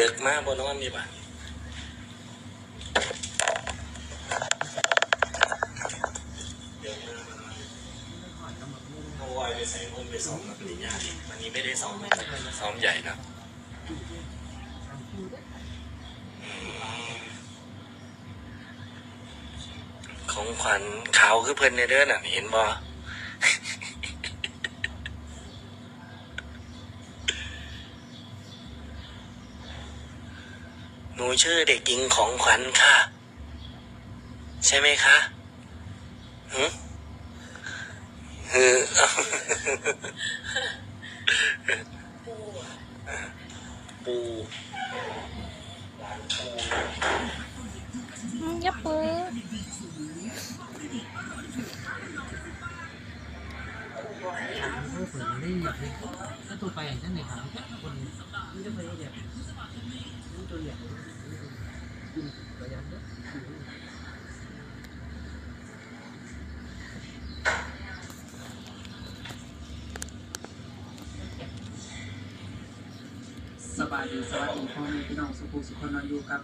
ดึกมากบนนอนดีป่ะเดี๋ยวมาเอาไว้ไปใส่เพิ่มไปซ้อมนักปริญญาอีกวันนี้ไม่ได้ซ้อมซ้อมใหญ่นะอืมของขวัญขาวคือเพิ่นในเด้อน่ะเห็นบ่ นูชื่อเด็กหญิงของขวัญค่ะ ใช่ไหมคะหืฮือปูร้านปูอืมยับปื้อเปิดได้อยากเลยถ้าตัวไปอย่างนั้นเลยครับคนไม่ได้ไปแบบนี่ตัวใหญ่ตัวใหญ่ สบายดีสวัสดีพ่อแม่พี่น้องสุขุสุขคนนอนอยู่กับ